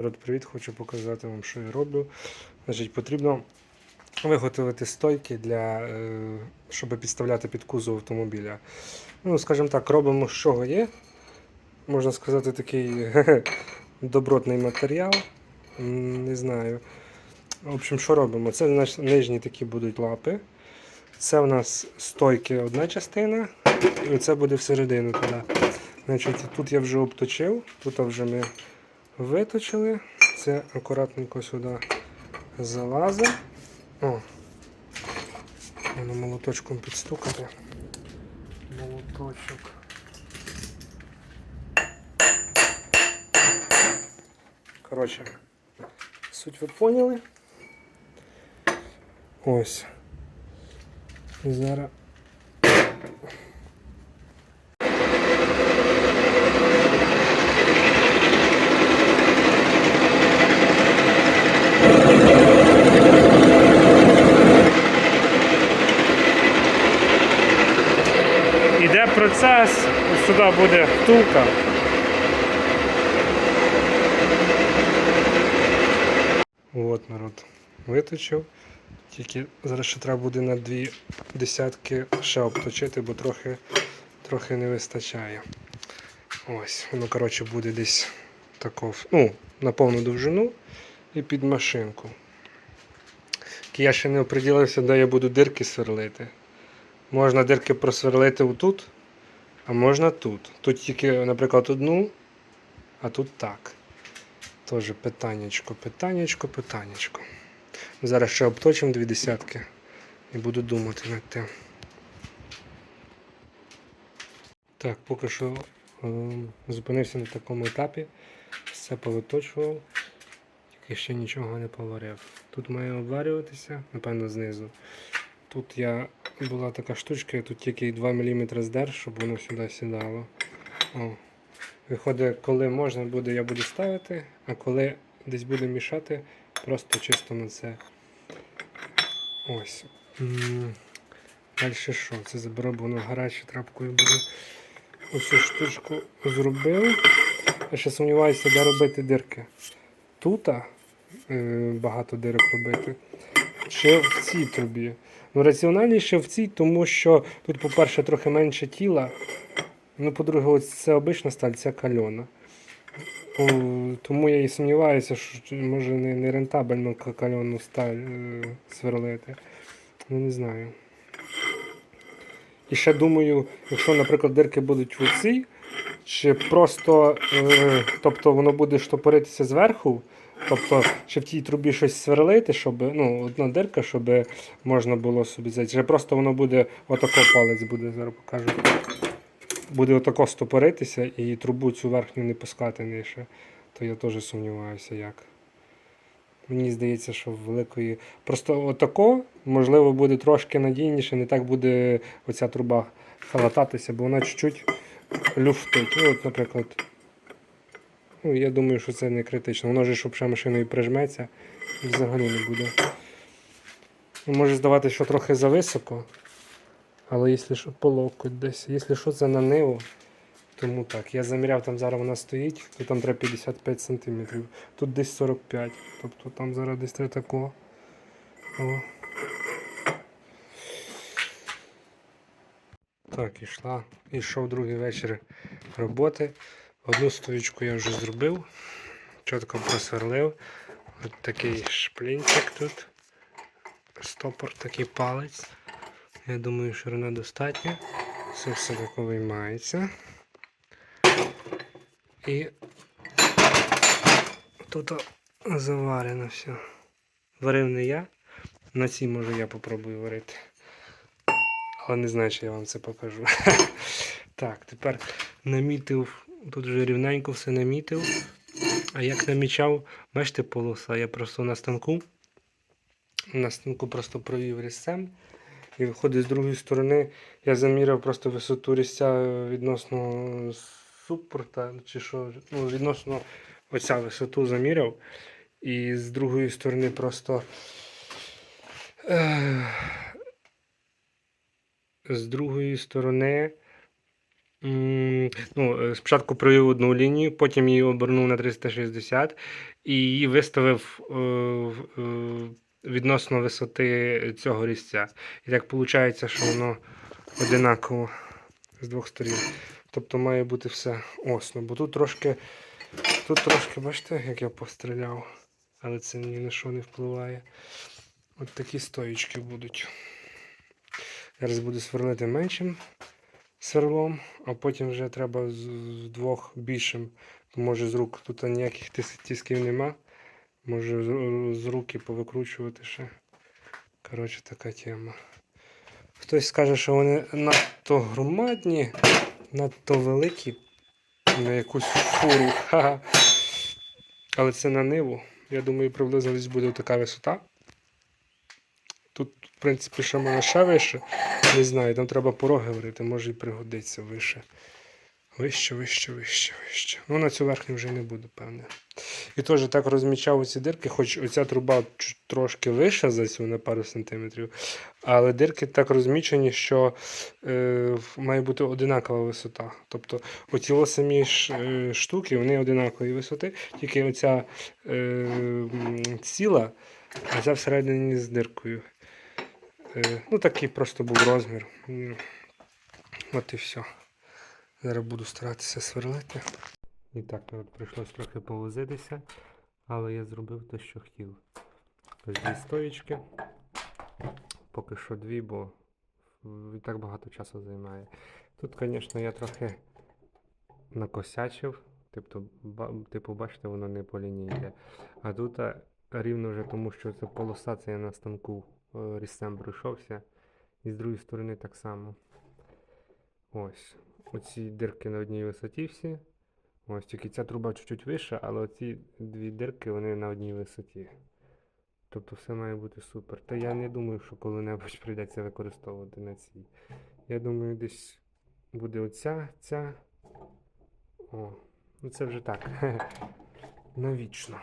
Народ, привіт, хочу показати вам, що я роблю. Значить, потрібно виготовити стойки для, е, щоб підставляти під кузов автомобіля. Ну, скажімо так, робимо з чого є. Можна сказати, такий добротний матеріал. Не знаю. В общем, що робимо? Це значить, нижні такі будуть лапи. Це у нас стойки одна частина, і це буде всередину туди. Значить, тут я вже обточив, тут вже ми виточили. Це акуратненько сюди залазить. О, воно молоточком підстукати. Молоточок. Коротше, суть ви поняли. Ось. Зараз. Процес, ось сюди буде втулка. От народ виточив. Тільки зараз ще треба буде на дві десятки ще обточити, бо трохи, трохи не вистачає. Ось, воно, коротше, буде десь тако, ну, на повну довжину і під машинку. Я ще не оприділився, де я буду дирки сверлити. Можна дирки просверлити отут, а можна тут. Тут тільки, наприклад, одну, а тут так. Теж питаннячко, питаннячко, питаннячко. Зараз ще обточимо дві десятки і буду думати над тим. Так, поки що е, зупинився на такому етапі. Все повиточував, тільки ще нічого не поварив. Тут має обварюватися, напевно, знизу. Тут я була така штучка, я тут тільки 2 мм здер, щоб воно сюди сідало. О. Виходить, коли можна буде, я буду ставити, а коли десь буде мішати, просто чисто на це. Ось. Далі що? Це заберу, бо воно гаряче трапкою буде. Ось штучку зробив. Я ще сумніваюся, де робити дирки. Тут е, багато дирок робити. Чи в цій трубі. Ну, раціональніше в цій, тому що тут, по-перше, трохи менше тіла. Ну, по-друге, ось це обична сталь, це кальона. О, Тому я і сумніваюся, що може не, не рентабельно к- кальонну сталь е, сверлити. Ну, не знаю. І ще думаю, якщо, наприклад, дирки будуть в оцій, чи просто е, тобто воно буде штопоритися зверху, тобто, чи в тій трубі щось сверлити, щоб ну, одна дирка, щоб можна було собі взяти. Чи просто воно буде отако палець буде, зараз покажу. Буде отако стопоритися і трубу цю верхню не пускати нижче, то я теж сумніваюся як. Мені здається, що великої. Просто отако, можливо, буде трошки надійніше, не так буде оця труба халататися, бо вона чуть-чуть люфтить. Ну, от, наприклад. Ну, я думаю, що це не критично. Воно ж, щоб ще машиною прижметься, і взагалі не буде. Ну, Може здаватися, що трохи зависоко. Але якщо що по локоть десь, якщо що це на ниву, тому так. Я заміряв, там зараз вона стоїть, то там треба 55 см. Тут десь 45. Тобто там зараз десь треба такого. О. Так, ішла. Ішов другий вечір роботи. Одну стоючку я вже зробив. Чітко просверлив. Ось такий шплінчик тут. Стопор, такий палець. Я думаю, ширина достатня. Це все тако виймається. І тут заварено все. Варив не я. На цій може я попробую варити. Але не знаю, чи я вам це покажу. Так, тепер намітив. Тут вже рівненько все намітив. А як намічав, бачите, полоса, я просто на станку. На станку просто провів різцем. І виходить з другої сторони, я заміряв просто висоту різця відносно супорта, чи що, ну, відносно оця висоту заміряв. І з другої сторони просто. Е, з другої сторони. Ну, е, спочатку провів одну лінію, потім її обернув на 360 і її виставив е, е, відносно висоти цього різця. І так виходить, що воно одинаково з двох сторін. Тобто має бути все осно. Бо тут трошки, тут трошки, бачите, як я постріляв, але це ні на що не впливає. От такі стоїчки будуть. Зараз буду сверлити меншим сверлом, а потім вже треба з, двох більшим. Може з рук тут ніяких тис- тисків нема. Може з, руки повикручувати ще. Коротше, така тема. Хтось скаже, що вони надто громадні, надто великі на якусь фуру. Ха-ха. Але це на ниву. Я думаю, приблизно буде така висота. Тут, в принципі, ще мене ще вище. Не знаю, там треба пороги варити, може і пригодиться вище. Вище, вище, вище, вище. Ну, на цю верхню вже не буду, певне. І теж так розмічав оці дирки, хоч оця труба трошки вища за цю на пару сантиметрів, але дирки так розмічені, що е, має бути одинакова висота. Тобто оці самі е, штуки, вони одинакової висоти, тільки оця е, ціла, а ця всередині з диркою. Е, ну, такий просто був розмір. От і все. Зараз буду старатися сверлити. І так, ну, от трохи повозитися, але я зробив те, що хотів. Дві стоїчки. Поки що дві, бо і так багато часу займає. Тут, звісно, я трохи накосячив. Тобто, типу, бачите, воно не по лінії йде. А тут рівно вже тому, що це полоса, це я на станку різцем пройшовся. І з другої сторони так само. Ось. Оці дирки на одній висоті всі. Ось тільки ця труба чуть-чуть вища, але оці дві дирки вони на одній висоті. Тобто все має бути супер. Та я не думаю, що коли-небудь прийдеться використовувати на цій. Я думаю, десь буде оця, ця. О, ну це вже так. Навічно.